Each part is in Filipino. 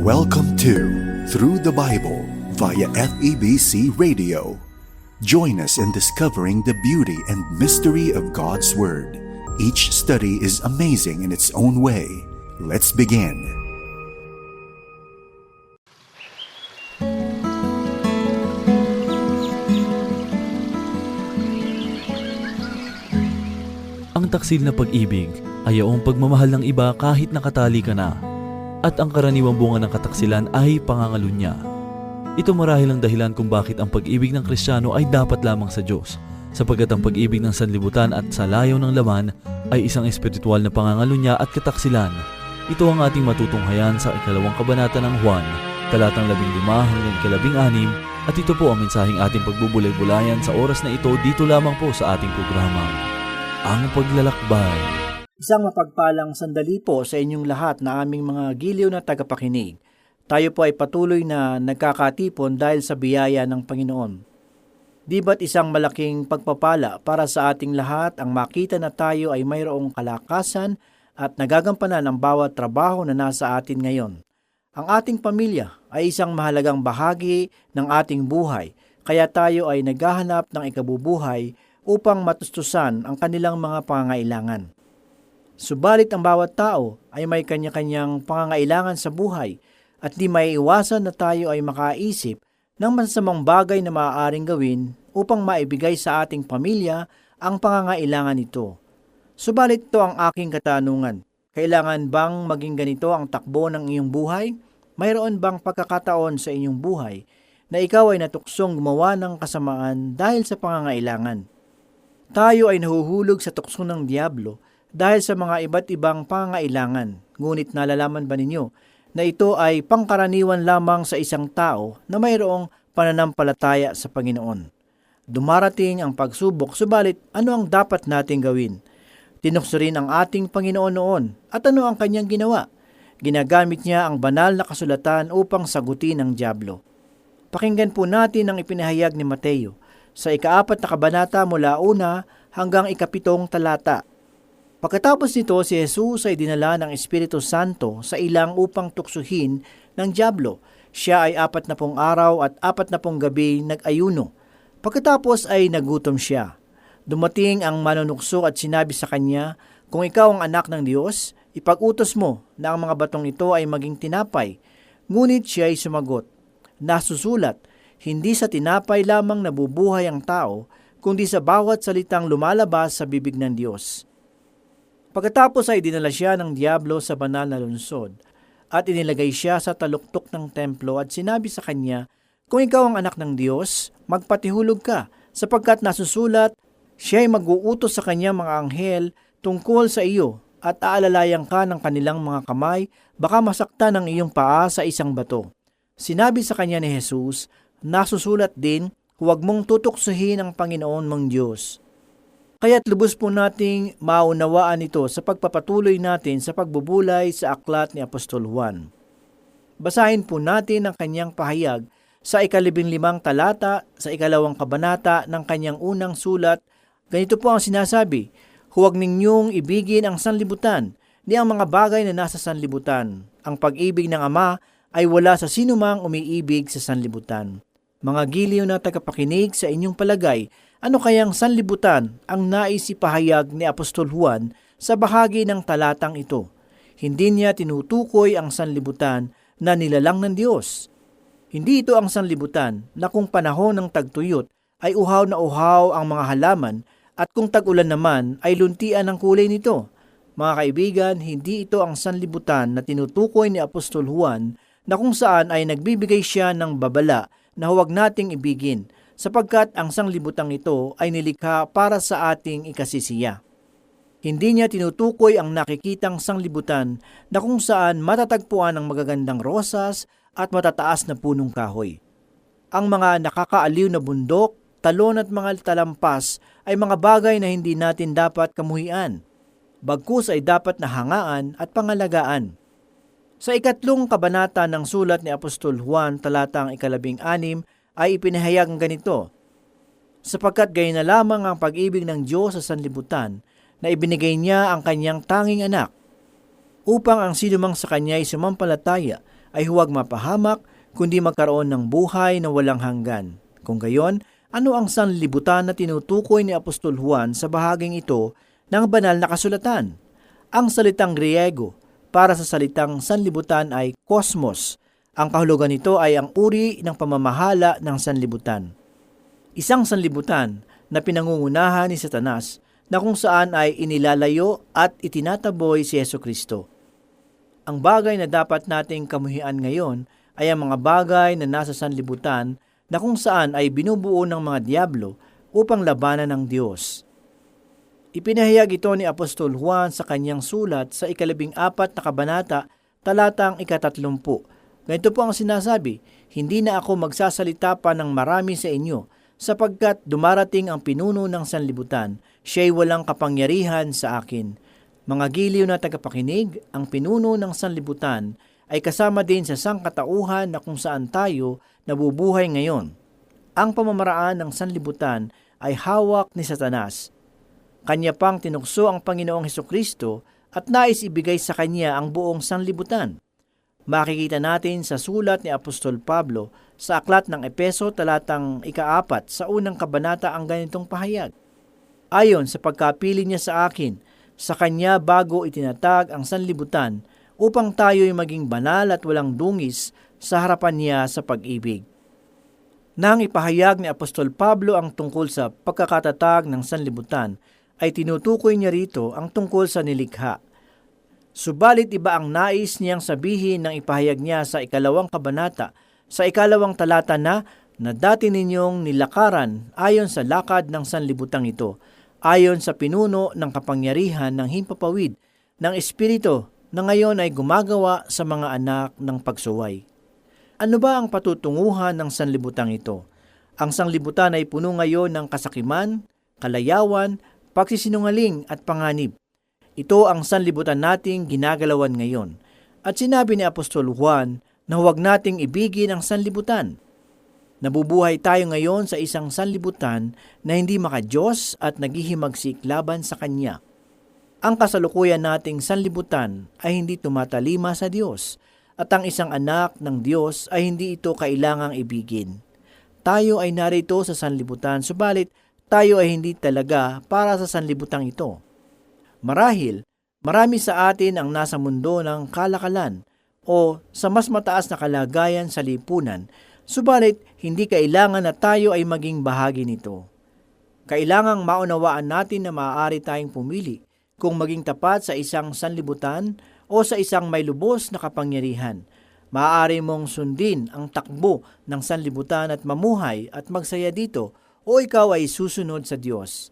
Welcome to Through the Bible via FEBC Radio. Join us in discovering the beauty and mystery of God's Word. Each study is amazing in its own way. Let's begin. Ang taksil na pag-ibig ay ang pagmamahal ng iba kahit nakatali ka na. At ang karaniwang bunga ng kataksilan ay pangangalunya. Ito marahil ang dahilan kung bakit ang pag-ibig ng Kristiyano ay dapat lamang sa Diyos, sapagkat ang pag-ibig ng sanlibutan at sa layo ng laman ay isang espiritual na pangangalunya at kataksilan. Ito ang ating matutunghayan sa ikalawang kabanata ng Juan, talatang labing lima hanggang ikalabing anim, at ito po ang mensaheng ating pagbubulay-bulayan sa oras na ito dito lamang po sa ating programa. Ang paglalakbay. Isang mapagpalang sandali po sa inyong lahat na aming mga giliw na tagapakinig. Tayo po ay patuloy na nagkakatipon dahil sa biyaya ng Panginoon. Di ba't isang malaking pagpapala para sa ating lahat ang makita na tayo ay mayroong kalakasan at nagagampanan ang bawat trabaho na nasa atin ngayon. Ang ating pamilya ay isang mahalagang bahagi ng ating buhay, kaya tayo ay naghahanap ng ikabubuhay upang matustusan ang kanilang mga pangangailangan. Subalit ang bawat tao ay may kanya-kanyang pangangailangan sa buhay at di may iwasan na tayo ay makaisip ng masamang bagay na maaaring gawin upang maibigay sa ating pamilya ang pangangailangan nito. Subalit ito ang aking katanungan. Kailangan bang maging ganito ang takbo ng iyong buhay? Mayroon bang pagkakataon sa inyong buhay na ikaw ay natuksong gumawa ng kasamaan dahil sa pangangailangan? Tayo ay nahuhulog sa tukso ng Diablo dahil sa mga iba't ibang pangailangan. Ngunit nalalaman ba ninyo na ito ay pangkaraniwan lamang sa isang tao na mayroong pananampalataya sa Panginoon? Dumarating ang pagsubok, subalit ano ang dapat nating gawin? Tinukso rin ang ating Panginoon noon at ano ang kanyang ginawa? Ginagamit niya ang banal na kasulatan upang sagutin ang Diablo. Pakinggan po natin ang ipinahayag ni Mateo sa ikaapat na kabanata mula una hanggang ikapitong talata. Pagkatapos nito, si Jesus ay dinala ng Espiritu Santo sa ilang upang tuksuhin ng Diablo. Siya ay apat na pong araw at apat na pong gabi nag-ayuno. Pagkatapos ay nagutom siya. Dumating ang manunukso at sinabi sa kanya, Kung ikaw ang anak ng Diyos, ipag-utos mo na ang mga batong ito ay maging tinapay. Ngunit siya ay sumagot, Nasusulat, hindi sa tinapay lamang nabubuhay ang tao, kundi sa bawat salitang lumalabas sa bibig ng Diyos. Pagkatapos ay dinala siya ng Diablo sa banal na lungsod, at inilagay siya sa taluktok ng templo at sinabi sa kanya, Kung ikaw ang anak ng Diyos, magpatihulog ka, sapagkat nasusulat, siya ay mag-uutos sa kanya mga anghel tungkol sa iyo at aalalayan ka ng kanilang mga kamay, baka masaktan ang iyong paa sa isang bato. Sinabi sa kanya ni Jesus, nasusulat din, huwag mong tutuksuhin ang Panginoon mong Diyos. Kaya't lubos po nating maunawaan ito sa pagpapatuloy natin sa pagbubulay sa aklat ni Apostol Juan. Basahin po natin ang kanyang pahayag sa ikalibing limang talata sa ikalawang kabanata ng kanyang unang sulat. Ganito po ang sinasabi, Huwag ninyong ibigin ang sanlibutan, ni ang mga bagay na nasa sanlibutan. Ang pag-ibig ng Ama ay wala sa sinumang umiibig sa sanlibutan. Mga giliw na tagapakinig sa inyong palagay, ano kayang sanlibutan ang nais ipahayag ni Apostol Juan sa bahagi ng talatang ito? Hindi niya tinutukoy ang sanlibutan na nilalang ng Diyos. Hindi ito ang sanlibutan na kung panahon ng tagtuyot ay uhaw na uhaw ang mga halaman at kung tag-ulan naman ay luntian ang kulay nito. Mga kaibigan, hindi ito ang sanlibutan na tinutukoy ni Apostol Juan na kung saan ay nagbibigay siya ng babala na huwag nating ibigin sapagkat ang sanglibutang ito ay nilikha para sa ating ikasisiya. Hindi niya tinutukoy ang nakikitang sanglibutan na kung saan matatagpuan ang magagandang rosas at matataas na punong kahoy. Ang mga nakakaaliw na bundok, talon at mga talampas ay mga bagay na hindi natin dapat kamuhian. Bagkus ay dapat na hangaan at pangalagaan. Sa ikatlong kabanata ng sulat ni Apostol Juan talatang ikalabing anim ay ipinahayag ang ganito, sapagkat gayon na lamang ang pag-ibig ng Diyos sa sanlibutan na ibinigay niya ang kanyang tanging anak upang ang sinumang sa kanya ay sumampalataya ay huwag mapahamak, kundi magkaroon ng buhay na walang hanggan. Kung gayon, ano ang sanlibutan na tinutukoy ni Apostol Juan sa bahaging ito ng banal na kasulatan? Ang salitang Griego para sa salitang sanlibutan ay kosmos. Ang kahulugan nito ay ang uri ng pamamahala ng sanlibutan. Isang sanlibutan na pinangungunahan ni Satanas na kung saan ay inilalayo at itinataboy si Yeso Kristo. Ang bagay na dapat nating kamuhian ngayon ay ang mga bagay na nasa sanlibutan na kung saan ay binubuo ng mga diablo upang labanan ng Diyos. Ipinahayag ito ni Apostol Juan sa kanyang sulat sa ikalabing apat na kabanata, talatang ikatatlumpu. Ganito po ang sinasabi, Hindi na ako magsasalita pa ng marami sa inyo, sapagkat dumarating ang pinuno ng sanlibutan, siya'y walang kapangyarihan sa akin. Mga giliw na tagapakinig, ang pinuno ng sanlibutan ay kasama din sa sangkatauhan na kung saan tayo nabubuhay ngayon. Ang pamamaraan ng sanlibutan ay hawak ni Satanas. Kanya pang tinukso ang Panginoong Heso Kristo at nais ibigay sa kanya ang buong sanlibutan. Makikita natin sa sulat ni Apostol Pablo sa aklat ng Epeso talatang ikaapat sa unang kabanata ang ganitong pahayag. Ayon sa pagkapili niya sa akin, sa kanya bago itinatag ang sanlibutan upang tayo'y maging banal at walang dungis sa harapan niya sa pag-ibig. Nang ipahayag ni Apostol Pablo ang tungkol sa pagkakatatag ng sanlibutan, ay tinutukoy niya rito ang tungkol sa nilikha. Subalit iba ang nais niyang sabihin ng ipahayag niya sa ikalawang kabanata, sa ikalawang talata na, na dati ninyong nilakaran ayon sa lakad ng sanlibutang ito, ayon sa pinuno ng kapangyarihan ng himpapawid ng Espiritu na ngayon ay gumagawa sa mga anak ng pagsuway. Ano ba ang patutunguhan ng sanlibutan ito? Ang sanlibutan ay puno ngayon ng kasakiman, kalayawan, pagsisinungaling at panganib. Ito ang sanlibutan nating ginagalawan ngayon. At sinabi ni Apostol Juan na huwag nating ibigin ang sanlibutan. Nabubuhay tayo ngayon sa isang sanlibutan na hindi makajos at naghihimagsik laban sa Kanya. Ang kasalukuyan nating sanlibutan ay hindi tumatalima sa Diyos at ang isang anak ng Diyos ay hindi ito kailangang ibigin. Tayo ay narito sa sanlibutan, subalit tayo ay hindi talaga para sa sanlibutan ito. Marahil, marami sa atin ang nasa mundo ng kalakalan o sa mas mataas na kalagayan sa lipunan, subalit hindi kailangan na tayo ay maging bahagi nito. Kailangang maunawaan natin na maaari tayong pumili kung maging tapat sa isang sanlibutan o sa isang may lubos na kapangyarihan. Maaari mong sundin ang takbo ng sanlibutan at mamuhay at magsaya dito o ikaw ay susunod sa Diyos.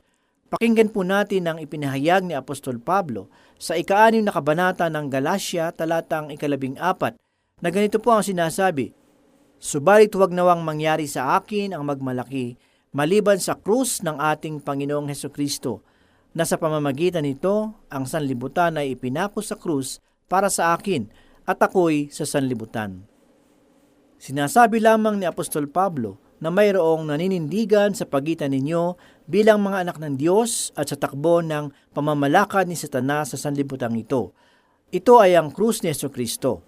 Pakinggan po natin ang ipinahayag ni Apostol Pablo sa ikaanim na kabanata ng Galatia talatang ikalabing apat na ganito po ang sinasabi, Subalit huwag nawang mangyari sa akin ang magmalaki maliban sa krus ng ating Panginoong Heso Kristo, na sa pamamagitan nito ang sanlibutan ay ipinako sa krus para sa akin at ako'y sa sanlibutan. Sinasabi lamang ni Apostol Pablo na mayroong naninindigan sa pagitan ninyo bilang mga anak ng Diyos at sa takbo ng pamamalakad ni Satanas sa sanlibutan ito. Ito ay ang krus ni Yeso Kristo.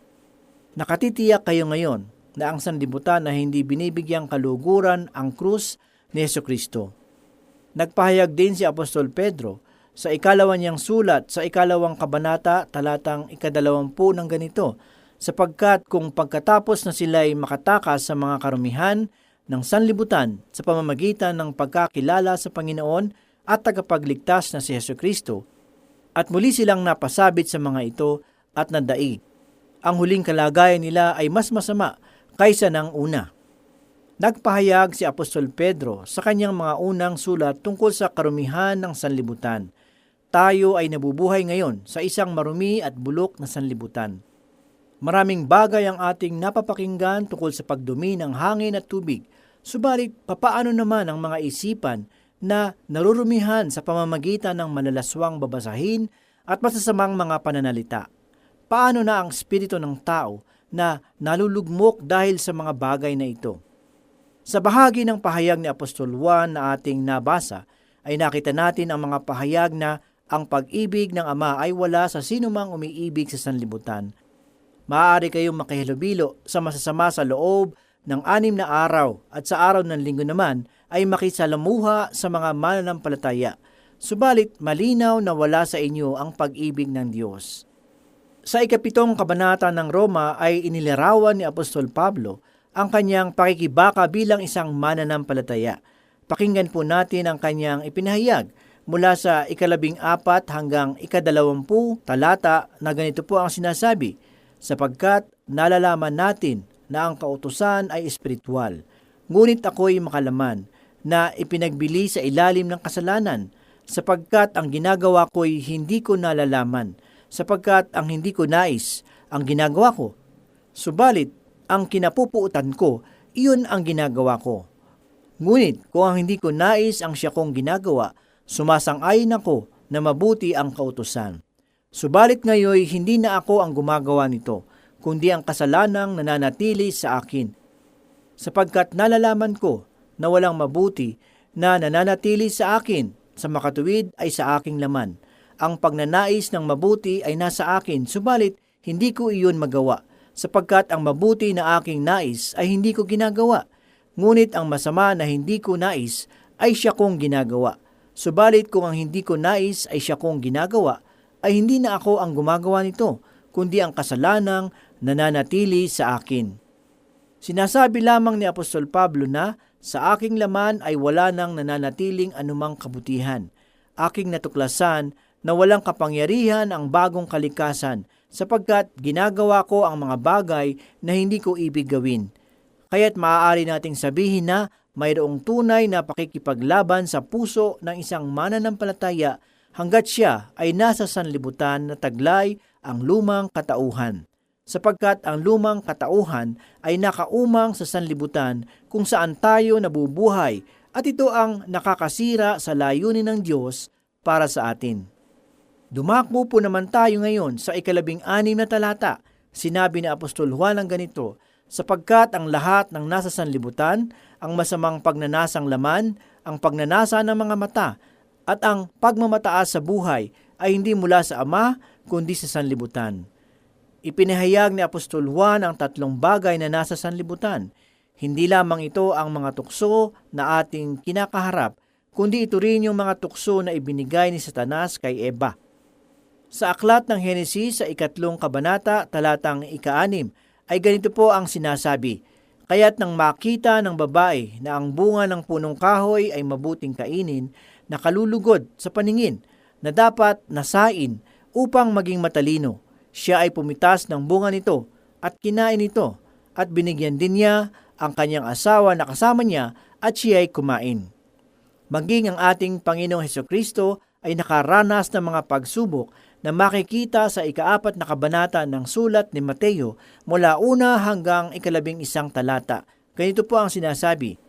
Nakatitiyak kayo ngayon na ang sanlibutan na hindi binibigyang kaluguran ang krus ni Yeso Kristo. Nagpahayag din si Apostol Pedro sa ikalawan niyang sulat sa ikalawang kabanata talatang ikadalawampu ng ganito, sapagkat kung pagkatapos na sila ay makatakas sa mga karumihan ng sanlibutan sa pamamagitan ng pagkakilala sa Panginoon at tagapagligtas na si Yesu Kristo, at muli silang napasabit sa mga ito at nadaig. Ang huling kalagayan nila ay mas masama kaysa ng una. Nagpahayag si Apostol Pedro sa kanyang mga unang sulat tungkol sa karumihan ng sanlibutan. Tayo ay nabubuhay ngayon sa isang marumi at bulok na sanlibutan. Maraming bagay ang ating napapakinggan tungkol sa pagdumi ng hangin at tubig, subalit papaano naman ang mga isipan na narurumihan sa pamamagitan ng malalaswang babasahin at masasamang mga pananalita? Paano na ang espiritu ng tao na nalulugmok dahil sa mga bagay na ito? Sa bahagi ng pahayag ni Apostol Juan na ating nabasa, ay nakita natin ang mga pahayag na ang pag-ibig ng Ama ay wala sa sinumang umiibig sa sanlibutan maaari kayong makihilubilo sa masasama sa loob ng anim na araw at sa araw ng linggo naman ay makisalamuha sa mga mananampalataya. Subalit malinaw na wala sa inyo ang pag-ibig ng Diyos. Sa ikapitong kabanata ng Roma ay inilarawan ni Apostol Pablo ang kanyang pakikibaka bilang isang mananampalataya. Pakinggan po natin ang kanyang ipinahayag mula sa ikalabing apat hanggang ikadalawampu talata na ganito po ang sinasabi, sapagkat nalalaman natin na ang kautusan ay espiritual, ngunit ako'y makalaman na ipinagbili sa ilalim ng kasalanan, sapagkat ang ginagawa ko'y hindi ko nalalaman, sapagkat ang hindi ko nais, ang ginagawa ko. Subalit, ang kinapupuutan ko, iyon ang ginagawa ko. Ngunit kung ang hindi ko nais ang siya kong ginagawa, sumasang-ayon ako na mabuti ang kautusan. Subalit ngayon hindi na ako ang gumagawa nito, kundi ang kasalanang nananatili sa akin. Sapagkat nalalaman ko na walang mabuti na nananatili sa akin, sa makatuwid ay sa aking laman. Ang pagnanais ng mabuti ay nasa akin, subalit hindi ko iyon magawa, sapagkat ang mabuti na aking nais ay hindi ko ginagawa. Ngunit ang masama na hindi ko nais ay siya kong ginagawa. Subalit kung ang hindi ko nais ay siya kong ginagawa, ay hindi na ako ang gumagawa nito, kundi ang kasalanang nananatili sa akin. Sinasabi lamang ni Apostol Pablo na sa aking laman ay wala nang nananatiling anumang kabutihan. Aking natuklasan na walang kapangyarihan ang bagong kalikasan sapagkat ginagawa ko ang mga bagay na hindi ko ibig gawin. Kaya't maaari nating sabihin na mayroong tunay na pakikipaglaban sa puso ng isang mananampalataya hanggat siya ay nasa sanlibutan na taglay ang lumang katauhan sapagkat ang lumang katauhan ay nakaumang sa sanlibutan kung saan tayo nabubuhay at ito ang nakakasira sa layunin ng Diyos para sa atin. Dumakbo po naman tayo ngayon sa ikalabing anim na talata. Sinabi ni Apostol Juan ang ganito, sapagkat ang lahat ng nasa sanlibutan, ang masamang pagnanasang laman, ang pagnanasa ng mga mata, at ang pagmamataas sa buhay ay hindi mula sa Ama, kundi sa sanlibutan. Ipinahayag ni Apostol Juan ang tatlong bagay na nasa sanlibutan. Hindi lamang ito ang mga tukso na ating kinakaharap, kundi ito rin yung mga tukso na ibinigay ni Satanas kay Eva. Sa aklat ng Henesis sa ikatlong kabanata, talatang ikaanim, ay ganito po ang sinasabi, Kaya't nang makita ng babae na ang bunga ng punong kahoy ay mabuting kainin, nakalulugod sa paningin, na dapat nasain upang maging matalino, siya ay pumitas ng bunga nito at kinain ito at binigyan din niya ang kanyang asawa na kasama niya at siya ay kumain. Maging ang ating Panginoong Heso Kristo ay nakaranas ng mga pagsubok na makikita sa ikaapat na kabanata ng sulat ni Mateo mula una hanggang ikalabing isang talata. Ganito po ang sinasabi.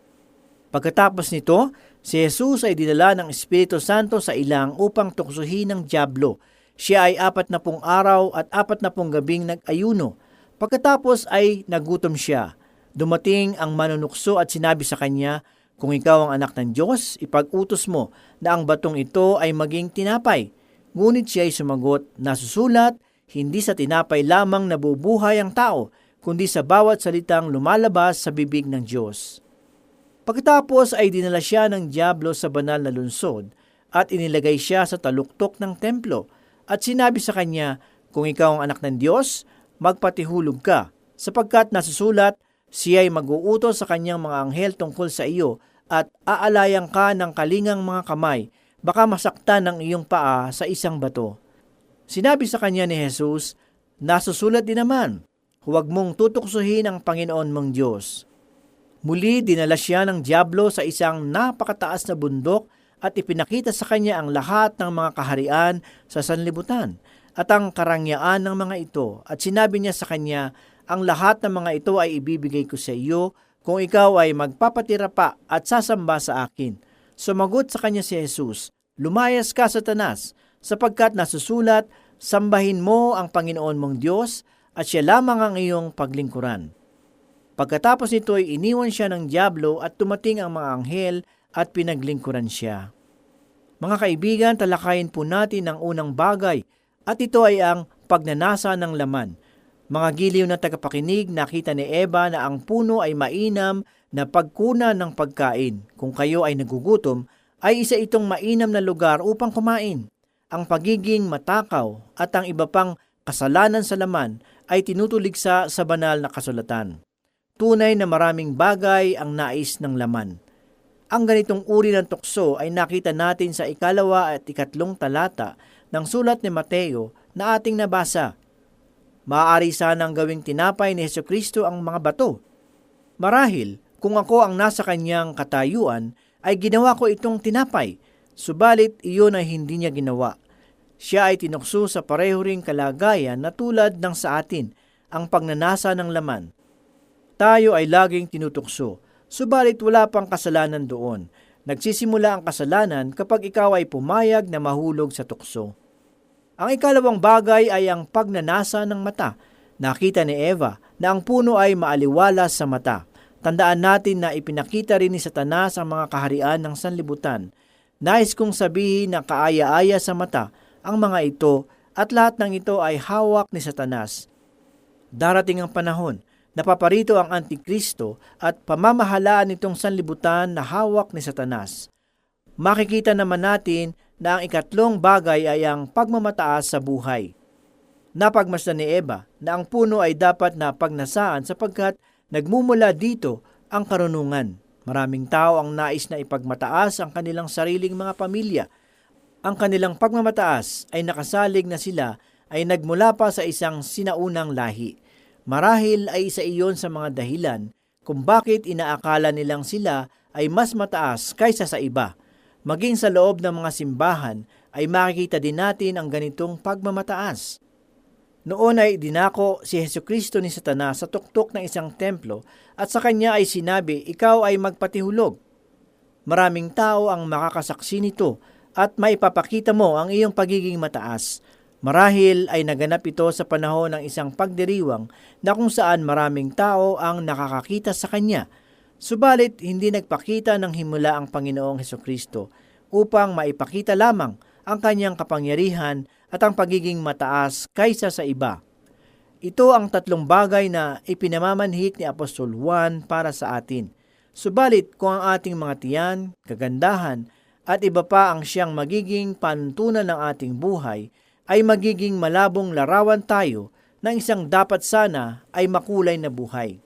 Pagkatapos nito, si Jesus ay dinala ng Espiritu Santo sa ilang upang tuksuhin ng Diablo siya ay apat na pong araw at apat na pong gabing nag-ayuno. Pagkatapos ay nagutom siya. Dumating ang manunukso at sinabi sa kanya, Kung ikaw ang anak ng Diyos, ipag-utos mo na ang batong ito ay maging tinapay. Ngunit siya ay sumagot, nasusulat, hindi sa tinapay lamang nabubuhay ang tao, kundi sa bawat salitang lumalabas sa bibig ng Diyos. Pagkatapos ay dinala siya ng Diablo sa banal na lunsod at inilagay siya sa taluktok ng templo at sinabi sa kanya, Kung ikaw ang anak ng Diyos, magpatihulog ka, sapagkat nasusulat, siya ay mag-uutos sa kanyang mga anghel tungkol sa iyo at aalayan ka ng kalingang mga kamay, baka masaktan ng iyong paa sa isang bato. Sinabi sa kanya ni Jesus, nasusulat din naman, huwag mong tutuksuhin ang Panginoon mong Diyos. Muli dinala siya ng Diablo sa isang napakataas na bundok at ipinakita sa kanya ang lahat ng mga kaharian sa sanlibutan at ang karangyaan ng mga ito. At sinabi niya sa kanya, ang lahat ng mga ito ay ibibigay ko sa iyo kung ikaw ay magpapatira pa at sasamba sa akin. Sumagot sa kanya si Jesus, Lumayas ka, Satanas, sapagkat nasusulat, sambahin mo ang Panginoon mong Diyos at siya lamang ang iyong paglingkuran. Pagkatapos nito ay iniwan siya ng Diablo at tumating ang mga anghel at pinaglingkuran siya. Mga kaibigan, talakayin po natin ang unang bagay at ito ay ang pagnanasa ng laman. Mga giliw na tagapakinig, nakita ni Eva na ang puno ay mainam na pagkuna ng pagkain. Kung kayo ay nagugutom, ay isa itong mainam na lugar upang kumain. Ang pagiging matakaw at ang iba pang kasalanan sa laman ay tinutuligsa sa banal na kasulatan. Tunay na maraming bagay ang nais ng laman. Ang ganitong uri ng tukso ay nakita natin sa ikalawa at ikatlong talata ng sulat ni Mateo na ating nabasa. Maaari sanang gawing tinapay ni Heso Kristo ang mga bato. Marahil, kung ako ang nasa kanyang katayuan, ay ginawa ko itong tinapay, subalit iyon ay hindi niya ginawa. Siya ay tinukso sa pareho ring kalagayan na tulad ng sa atin, ang pagnanasa ng laman. Tayo ay laging tinutukso, subalit wala pang kasalanan doon. Nagsisimula ang kasalanan kapag ikaw ay pumayag na mahulog sa tukso. Ang ikalawang bagay ay ang pagnanasa ng mata. Nakita ni Eva na ang puno ay maaliwalas sa mata. Tandaan natin na ipinakita rin ni Satanas ang mga kaharian ng sanlibutan. Nais kong sabihin na kaaya-aya sa mata ang mga ito at lahat ng ito ay hawak ni Satanas. Darating ang panahon napaparito ang Antikristo at pamamahalaan nitong sanlibutan na hawak ni Satanas. Makikita naman natin na ang ikatlong bagay ay ang pagmamataas sa buhay. Napagmasdan ni Eva na ang puno ay dapat na pagnasaan sapagkat nagmumula dito ang karunungan. Maraming tao ang nais na ipagmataas ang kanilang sariling mga pamilya. Ang kanilang pagmamataas ay nakasalig na sila ay nagmula pa sa isang sinaunang lahi. Marahil ay isa iyon sa mga dahilan kung bakit inaakala nilang sila ay mas mataas kaysa sa iba. Maging sa loob ng mga simbahan ay makikita din natin ang ganitong pagmamataas. Noon ay dinako si Heso Kristo ni Satanas sa tuktok ng isang templo at sa kanya ay sinabi, ikaw ay magpatihulog. Maraming tao ang makakasaksi nito at maipapakita mo ang iyong pagiging mataas. Marahil ay naganap ito sa panahon ng isang pagdiriwang na kung saan maraming tao ang nakakakita sa kanya. Subalit hindi nagpakita ng himula ang Panginoong Heso Kristo upang maipakita lamang ang kanyang kapangyarihan at ang pagiging mataas kaysa sa iba. Ito ang tatlong bagay na ipinamamanhik ni Apostol Juan para sa atin. Subalit kung ang ating mga tiyan, kagandahan, at iba pa ang siyang magiging pantunan ng ating buhay, ay magiging malabong larawan tayo ng isang dapat sana ay makulay na buhay.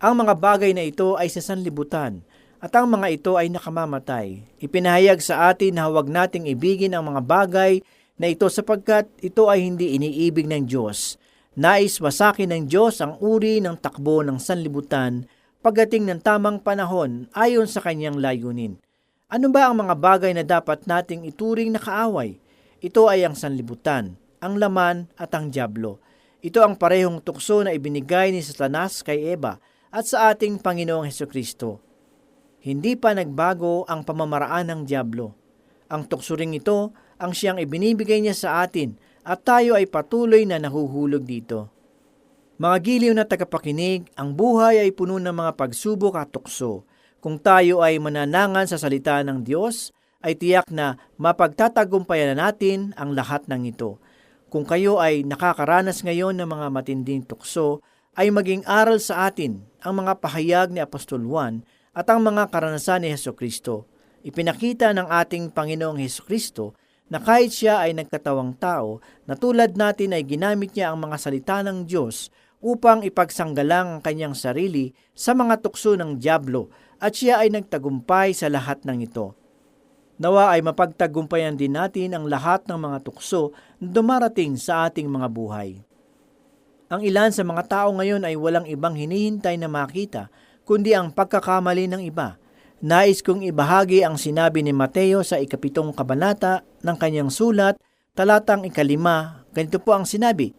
Ang mga bagay na ito ay sa sanlibutan at ang mga ito ay nakamamatay. Ipinahayag sa atin na huwag nating ibigin ang mga bagay na ito sapagkat ito ay hindi iniibig ng Diyos. Nais wasakin ng Diyos ang uri ng takbo ng sanlibutan pagdating ng tamang panahon ayon sa kanyang layunin. Ano ba ang mga bagay na dapat nating ituring na kaaway? Ito ay ang sanlibutan, ang laman at ang diablo. Ito ang parehong tukso na ibinigay ni Satanas kay Eva at sa ating Panginoong Heso Kristo. Hindi pa nagbago ang pamamaraan ng diablo. Ang tukso ring ito ang siyang ibinibigay niya sa atin at tayo ay patuloy na nahuhulog dito. Mga giliw na tagapakinig, ang buhay ay puno ng mga pagsubok at tukso. Kung tayo ay mananangan sa salita ng Diyos, ay tiyak na mapagtatagumpayan na natin ang lahat ng ito. Kung kayo ay nakakaranas ngayon ng mga matinding tukso, ay maging aral sa atin ang mga pahayag ni Apostol Juan at ang mga karanasan ni Heso Kristo. Ipinakita ng ating Panginoong Heso Kristo na kahit siya ay nagkatawang tao, na tulad natin ay ginamit niya ang mga salita ng Diyos upang ipagsanggalang ang kanyang sarili sa mga tukso ng Diablo at siya ay nagtagumpay sa lahat ng ito. Nawa ay mapagtagumpayan din natin ang lahat ng mga tukso na dumarating sa ating mga buhay. Ang ilan sa mga tao ngayon ay walang ibang hinihintay na makita kundi ang pagkakamali ng iba. Nais kong ibahagi ang sinabi ni Mateo sa ikapitong kabanata ng kanyang sulat, talatang ikalima. Ganito po ang sinabi,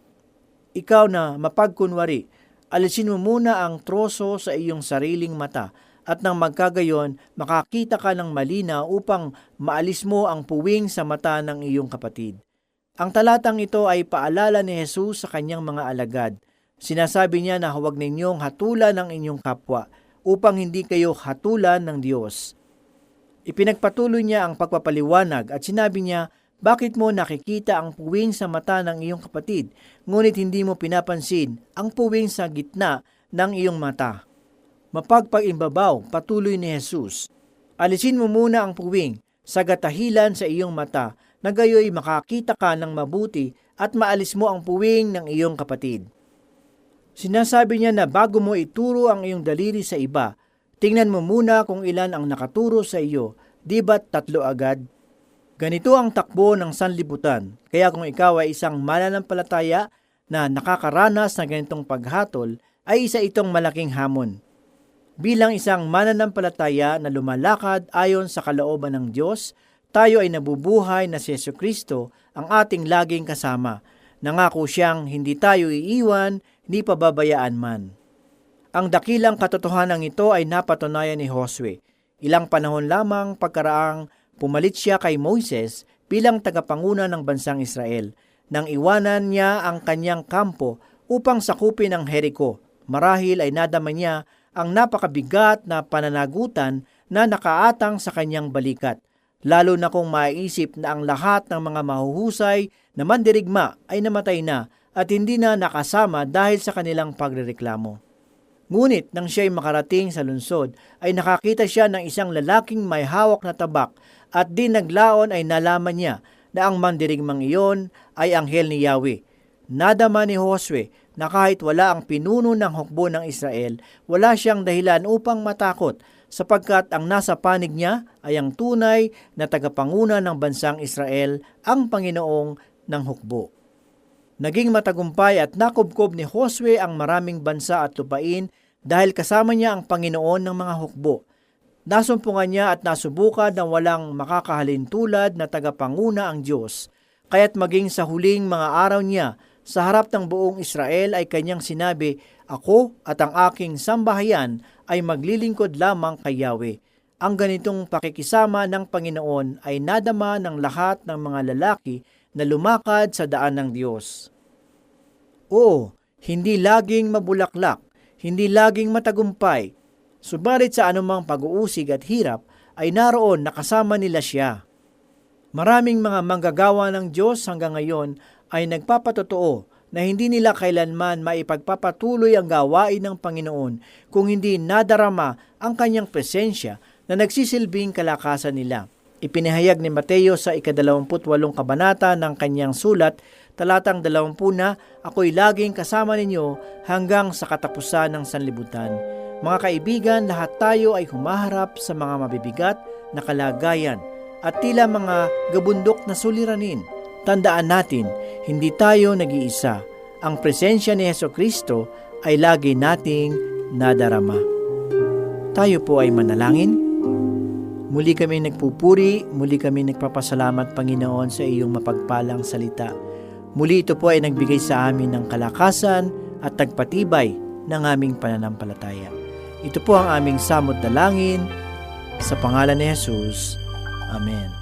Ikaw na mapagkunwari, alisin mo muna ang troso sa iyong sariling mata at nang magkagayon, makakita ka ng malina upang maalis mo ang puwing sa mata ng iyong kapatid. Ang talatang ito ay paalala ni Jesus sa kanyang mga alagad. Sinasabi niya na huwag ninyong hatulan ang inyong kapwa upang hindi kayo hatulan ng Diyos. Ipinagpatuloy niya ang pagpapaliwanag at sinabi niya, Bakit mo nakikita ang puwing sa mata ng iyong kapatid, ngunit hindi mo pinapansin ang puwing sa gitna ng iyong mata? Mapagpagimbabaw, patuloy ni Jesus. Alisin mo muna ang puwing sa gatahilan sa iyong mata na gayoy makakita ka ng mabuti at maalis mo ang puwing ng iyong kapatid. Sinasabi niya na bago mo ituro ang iyong daliri sa iba, tingnan mo muna kung ilan ang nakaturo sa iyo, di ba't tatlo agad? Ganito ang takbo ng sanlibutan, kaya kung ikaw ay isang mananampalataya na nakakaranas ng ganitong paghatol, ay isa itong malaking hamon. Bilang isang mananampalataya na lumalakad ayon sa kalooban ng Diyos, tayo ay nabubuhay na si Yesu Kristo ang ating laging kasama. Nangako siyang hindi tayo iiwan, ni pababayaan man. Ang dakilang katotohanan ito ay napatunayan ni Josue. Ilang panahon lamang pagkaraang pumalit siya kay Moises bilang tagapanguna ng bansang Israel nang iwanan niya ang kanyang kampo upang sakupin ang Jericho. Marahil ay nadama niya ang napakabigat na pananagutan na nakaatang sa kanyang balikat, lalo na kung maiisip na ang lahat ng mga mahuhusay na mandirigma ay namatay na at hindi na nakasama dahil sa kanilang pagrereklamo. Ngunit nang siya'y makarating sa lungsod, ay nakakita siya ng isang lalaking may hawak na tabak at di naglaon ay nalaman niya na ang mandirigmang iyon ay anghel ni Yahweh. Nadama ni Josue na kahit wala ang pinuno ng hukbo ng Israel, wala siyang dahilan upang matakot sapagkat ang nasa panig niya ay ang tunay na tagapanguna ng bansang Israel, ang Panginoong ng hukbo. Naging matagumpay at nakubkob ni Josue ang maraming bansa at lupain dahil kasama niya ang Panginoon ng mga hukbo. Nasumpungan niya at nasubukan ng walang makakahalin tulad na tagapanguna ang Diyos. Kaya't maging sa huling mga araw niya, sa harap ng buong Israel ay kanyang sinabi, Ako at ang aking sambahayan ay maglilingkod lamang kay Yahweh. Ang ganitong pakikisama ng Panginoon ay nadama ng lahat ng mga lalaki na lumakad sa daan ng Diyos. Oo, hindi laging mabulaklak, hindi laging matagumpay, subalit sa anumang pag-uusig at hirap ay naroon nakasama nila siya. Maraming mga manggagawa ng Diyos hanggang ngayon ay nagpapatotoo na hindi nila kailanman maipagpapatuloy ang gawain ng Panginoon kung hindi nadarama ang kanyang presensya na nagsisilbing kalakasan nila. Ipinahayag ni Mateo sa ikadalawamputwalong kabanata ng kanyang sulat, talatang dalawampu na, Ako'y laging kasama ninyo hanggang sa katapusan ng sanlibutan. Mga kaibigan, lahat tayo ay humaharap sa mga mabibigat na kalagayan at tila mga gabundok na suliranin. Tandaan natin, hindi tayo nag-iisa. Ang presensya ni Yeso Kristo ay lagi nating nadarama. Tayo po ay manalangin. Muli kami nagpupuri, muli kami nagpapasalamat Panginoon sa iyong mapagpalang salita. Muli ito po ay nagbigay sa amin ng kalakasan at tagpatibay ng aming pananampalataya. Ito po ang aming samot dalangin sa pangalan ni Jesus. Amen.